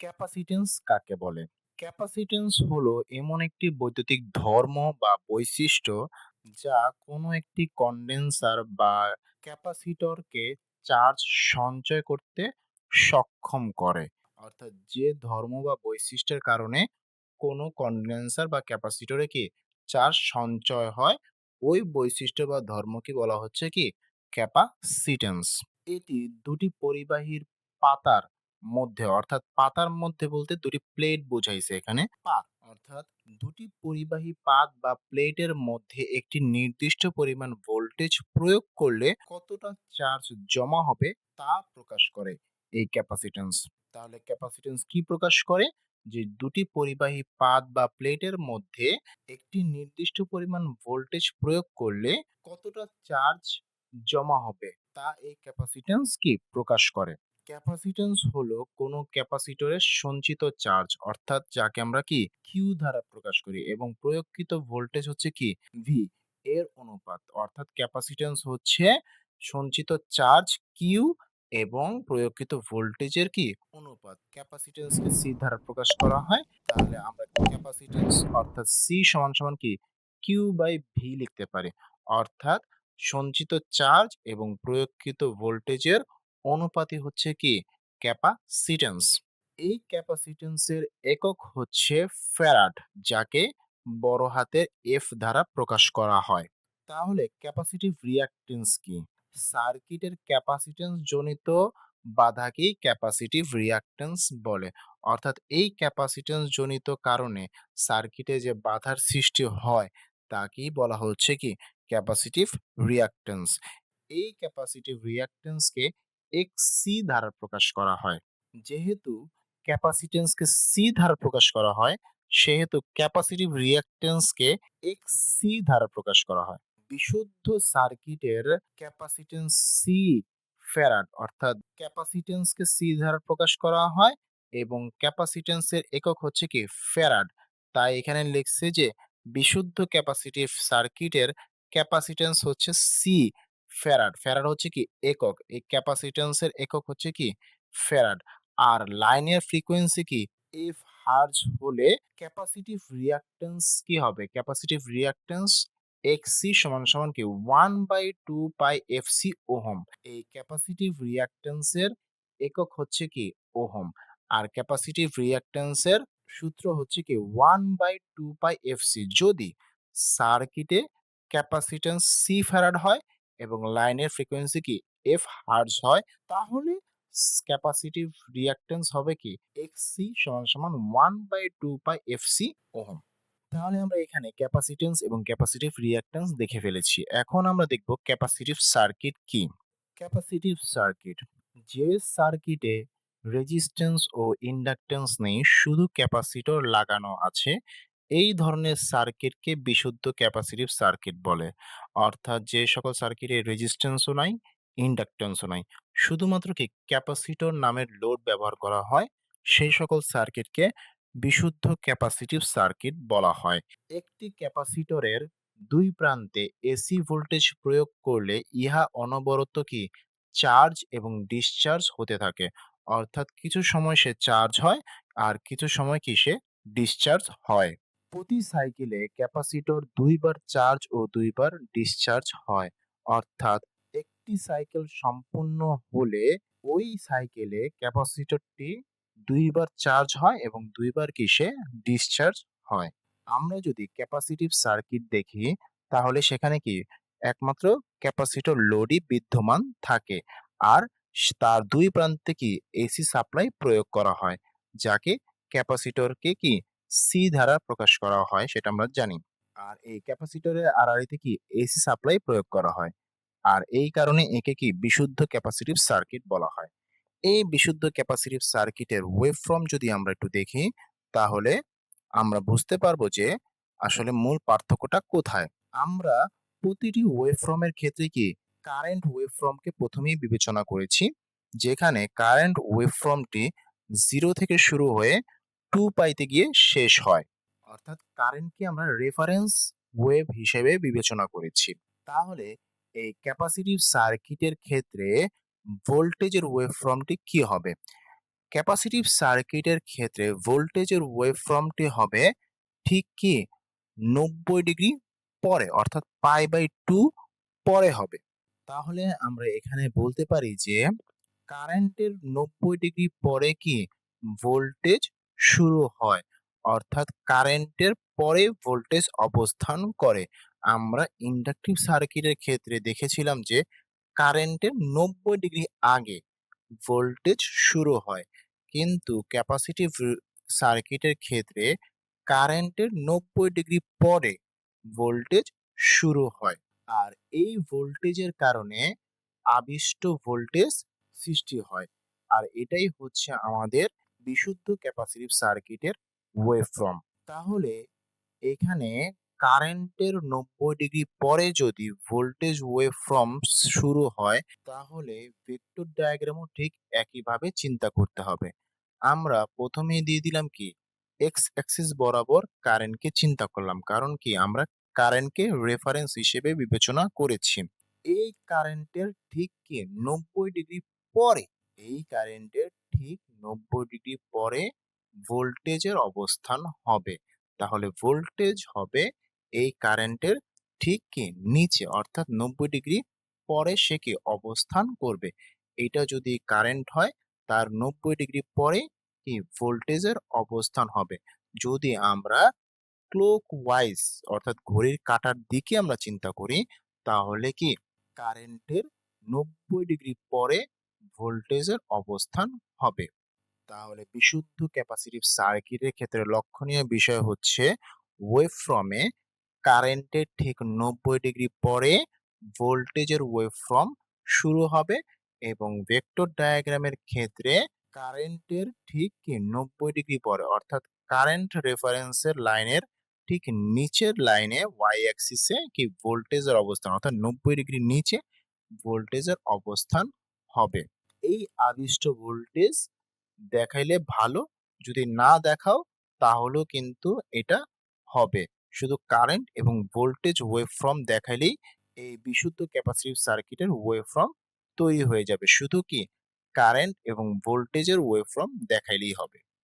Capacitance কাকে বলে? Capacitance হলো এমন একটি বৈদ্যুতিক ধর্ম বা বৈশিষ্ট্য যা কোনো একটি কন্ডেন্সার বা ক্যাপাসিটরকে চার্জ সঞ্চয় করতে সক্ষম করে। অর্থাৎ যে ধর্ম বা বৈশিষ্ট্যের কারণে কোনো কন্ডেন্সার বা ক্যাপাসিটরে কি চার্জ সঞ্চয় হয়, ওই বৈশিষ্ট্য বা ধর্মকে বলা হচ্ছে কি ক্যাপাসিটেন্স এটি দুটি পরিবাহীর পাতার মধ্যে, অর্থাৎ পাতার মধ্যে বলতে দুটি প্লেট বোঝাইছে এখানে। পাত, অর্থাৎ দুটি পরিবাহী পাত বা প্লেটের মধ্যে একটি নির্দিষ্ট পরিমাণ ভোল্টেজ প্রয়োগ করলে কতটা চার্জ জমা হবে তা প্রকাশ করে এই ক্যাপাসিটেন্স তাহলে ক্যাপাসিটেন্স কি প্রকাশ করে? যে দুটি পরিবাহী পাত বা প্লেটের মধ্যে একটি নির্দিষ্ট পরিমাণ ভোল্টেজ প্রয়োগ করলে কতটা চার্জ জমা হবে তা এই ক্যাপাসিটেন্স কি প্রকাশ করে? ক্যাপাসিটেন্স হলো কোনো ক্যাপাসিটরের সঞ্চিত চার্জ অর্থাৎ যাকে আমরা কি? কিউ দ্বারা প্রকাশ করি এবং প্রয়োগকৃত ভোল্টেজ হচ্ছে কি? ভি এর অনুপাত, অর্থাৎ ক্যাপাসিটেন্স হচ্ছে সঞ্চিত চার্জ কিউ এবং প্রয়োগকৃত ভোল্টেজের কি? অনুপাত। ক্যাপাসিটেন্সকে সি দ্বারা প্রকাশ করা হয়, তাহলে আমরা ক্যাপাসিটেন্স অর্থাৎ সি সমান সমান কি? কিউ বাই ভি লিখতে পারি। অর্থাৎ সঞ্চিত চার্জ এবং প্রয়োগকৃত ভোল্টেজের অনুপাতই হচ্ছে কি? ক্যাপাসিটেন্স এই ক্যাপাসিটেন্সের একক হচ্ছে ফ্যারাড, যাকে বড় হাতের এফ দ্বারা প্রকাশ করা হয়। তাহলে ক্যাপাসিটিভ রিয়াক্টেন্স কি? সার্কিটের ক্যাপাসিটেন্স জনিত বাধাকেই ক্যাপাসিটিভ রিয়াক্টেন্স বলে। অর্থাৎ এই ক্যাপাসিটেন্স জনিত কারণে সার্কিটে যে বাধার সৃষ্টি হয়, তাকেই বলা হচ্ছে কি? ক্যাপাসিটিভ রিয়াক্টেন্স এই ক্যাপাসিটিভ রিয়াক্টেন্সকে এক্স সি দ্বারা প্রকাশ করা হয়। যেহেতু ক্যাপাসিটেন্সকে সি দ্বারা প্রকাশ করা হয়, সেহেতু ক্যাপাসিটিভ রিয়াক্টেন্সকে এক্স সি দ্বারা প্রকাশ করা হয়। বিশুদ্ধ সার্কিটের ক্যাপাসিটেন্স সি ফ্যারাড অর্থাৎ ক্যাপাসিটেন্সকে সি দ্বারা প্রকাশ করা হয় এবং ক্যাপাসিটেন্সের একক হচ্ছে কি? ফ্যারাড। তাই এখানে লিখছে যে, বিশুদ্ধ ক্যাপাসিটিভ সার্কিটের ক্যাপাসিটেন্স হচ্ছে সি ফ্যারাড ফ্যারাড হচ্ছে কি একক। এই ক্যাপাসিটেন্সের একক হচ্ছে কি ফ্যারাড আর লাইনের ফ্রিকোয়েন্সি কি এফ হার্জ হলে ক্যাপাসিটিভ রিয়াক্টেন্স কি হবে? ক্যাপাসিটিভ রিয়াক্টেন্স এক্সি সমান সমান কি one by two pi F C ohm. এই ক্যাপাসিটিভ রিয়াক্টেন্সের একক হচ্ছে কি ওহম। আর ক্যাপাসিটিভ রিয়াক্টেন্সের সূত্র হচ্ছে কি one by two pi F C যদি সার্কিটে ক্যাপাসিটেন্স সি ফ্যারাড হয় এবং লাইনের ফ্রিকোয়েন্সি কি এফ হার্জ হয়, তাহলে ক্যাপাসিটিভ রিয়াক্টেন্স হবে কি এক্স সি সমান সমান one by two pi F C ohm. তাহলে আমরা এখানে ক্যাপাসিটেন্স এবং ক্যাপাসিটিভ রিয়াক্টেন্স দেখে ফেলেছি। এখন আমরা দেখব ক্যাপাসিটিভ সার্কিট কি। ক্যাপাসিটিভ সার্কিট যে সার্কিটে রেজিস্ট্যান্স ও ইন্ডাকটেন্স নেই, শুধু ক্যাপাসিটর লাগানো আছে এই ধরনের সার্কিটকে বিশুদ্ধ ক্যাপাসিটিভ সার্কিট বলে। অর্থাৎ যে সকল সার্কিটে রেজিস্ট্যান্সও নাই ইন্ডাকটেন্সও নাই। শুধুমাত্র কি ক্যাপাসিটর নামের লোড ব্যবহার করা হয়, সেই সকল সার্কিটকে বিশুদ্ধ ক্যাপাসিটিভ সার্কিট বলা হয়। একটি ক্যাপাসিটরের দুই প্রান্তে এসি ভোল্টেজ প্রয়োগ করলে ইহা অনবরত কি চার্জ এবং ডিসচার্জ হতে থাকে। অর্থাৎ কিছু সময় সে চার্জ হয়, আর কিছু সময় কি সে ডিসচার্জ হয়। প্রতি সাইকেলে ক্যাপাসিটর দুইবার চার্জ ও দুইবার ডিসচার্জ হয়। অর্থাৎ একটি সাইকেল সম্পূর্ণ হলে ওই সাইকেলে ক্যাপাসিটরটি দুইবার চার্জ হয় এবং দুইবার কিসে? ডিসচার্জ হয়। আমরা যদি ক্যাপাসিটিভ সার্কিট দেখি, তাহলে সেখানে কি? একমাত্র ক্যাপাসিটর লোডই বিদ্যমান থাকে আর তার দুই প্রান্তে কি এসি সাপ্লাই প্রয়োগ করা হয়, যাকে ক্যাপাসিটরকে কি সি দ্বারা প্রকাশ করা হয়, সেটা আমরা জানি। আর এই ক্যাপাসিটরের আড়াআড়িতে কি এসি সাপ্লাই প্রয়োগ করা হয়। আর এই কারণে একে কি বিশুদ্ধ ক্যাপাসিটিভ সার্কিট বলা হয়। এই বিশুদ্ধ ক্যাপাসিটিভ সার্কিটের ওয়েভফর্ম যদি আমরা একটু দেখি, তাহলে আমরা বুঝতে পারব যে আসলে মূল পার্থক্যটা কোথায়। আমরা প্রতিটি ওয়েভফর্মের ক্ষেত্রে কি কারেন্ট ওয়েভ ওয়েভফর্মকে প্রথমেই বিবেচনা করেছি, যেখানে কারেন্ট ওয়েভফর্মটি জিরো থেকে শুরু হয়ে টু পাইতে গিয়ে শেষ হয়। অর্থাৎ কারেন্টকে আমরা রেফারেন্স ওয়েভ হিসেবে বিবেচনা করেছি। তাহলে এই ক্যাপাসিটিভ সার্কিটের ক্ষেত্রে ভোল্টেজের ওয়েভফর্মটি কি হবে? ক্যাপাসিটিভ সার্কিটের ক্ষেত্রে ভোল্টেজের ওয়েভফর্মটি হবে ঠিক কি? নব্বই ডিগ্রি পরে, অর্থাৎ পাই বাই টু পরে হবে। তাহলে আমরা এখানে বলতে পারি যে কারেন্টের নব্বই ডিগ্রি পরে কি ভোল্টেজ শুরু হয়। অর্থাৎ কারেন্টের পরে ভোল্টেজ অবস্থান করে। আমরা ইন্ডাকটিভ সার্কিটের ক্ষেত্রে দেখেছিলাম যে, কারেন্টের নব্বই ডিগ্রি আগে ভোল্টেজ শুরু হয়। কিন্তু ক্যাপাসিটিভ সার্কিটের ক্ষেত্রে কারেন্টের নব্বই ডিগ্রি পরে ভোল্টেজ শুরু হয়। আর এই ভোল্টেজের কারণে আবিষ্ট ভোল্টেজ সৃষ্টি হয়। আর এটাই হচ্ছে আমাদের বিশুদ্ধ ক্যাপাসিটিভ সার্কিটের ওয়েভফর্ম তাহলে এখানে কারেন্টের নব্বই ডিগ্রি পরে যদি ভোল্টেজ ওয়েভফর্ম শুরু হয় তাহলে ভেক্টর ডায়াগ্রামও ঠিক একইভাবে চিন্তা করতে হবে। আমরা প্রথমেই দিয়ে দিলাম কি? এক্স অ্যাক্সিস বরাবর কারেন্টকে চিন্তা করলাম কারণ কি? আমরা কারেন্টকে রেফারেন্স হিসেবে বিবেচনা করেছি। এই কারেন্টের ঠিক কি? নব্বই ডিগ্রি পরে। এই কারেন্টের ঠিক নব্বই ডিগ্রি পরে ভোল্টেজের অবস্থান হবে। তাহলে ভোল্টেজ হবে এই কারেন্টের ঠিক কি? নিচে, অর্থাৎ নব্বই ডিগ্রি পরে সে কি অবস্থান করবে? এটা যদি কারেন্ট হয়, তার নব্বই ডিগ্রি পরে কি ভোল্টেজের অবস্থান হবে। যদি আমরা ক্লোক ওয়াইজ অর্থাৎ ঘড়ির কাটার দিকে আমরা চিন্তা করি, তাহলে কি? কারেন্টের নব্বই ডিগ্রি পরে ভোল্টেজের অবস্থান হবে। তাহলে বিশুদ্ধ ক্যাপাসিটিভ সার্কিটের ক্ষেত্রে লক্ষণীয় বিষয় হচ্ছে ওয়েভফর্মে কারেন্টের ঠিক নব্বই ডিগ্রি পরে ভোল্টেজের ওয়েভফর্ম শুরু হবে এবং ভেক্টর ডায়াগ্রামের ক্ষেত্রে কারেন্টের ঠিক নব্বই ডিগ্রি পরে, অর্থাৎ কারেন্ট রেফারেন্সের লাইনের ঠিক নিচের লাইনে ওয়াই অ্যাক্সিসে কি ভোল্টেজের অবস্থান, অর্থাৎ নব্বই ডিগ্রি নিচে ভোল্টেজের অবস্থান হবে। এই আদিষ্ট ভোল্টেজ দেখাইলে ভালো। যদি না দেখাও, তাহলেও কিন্তু এটা হবে। শুধু কারেন্ট এবং ভোল্টেজ ওয়েভফর্ম দেখাইলেই এই বিশুদ্ধ ক্যাপাসিটিভ সার্কিটের ওয়েভফর্ম তৈরি হয়ে যাবে। শুধু কি? কারেন্ট এবং ভোল্টেজের ওয়েভফর্ম দেখাইলেই হবে।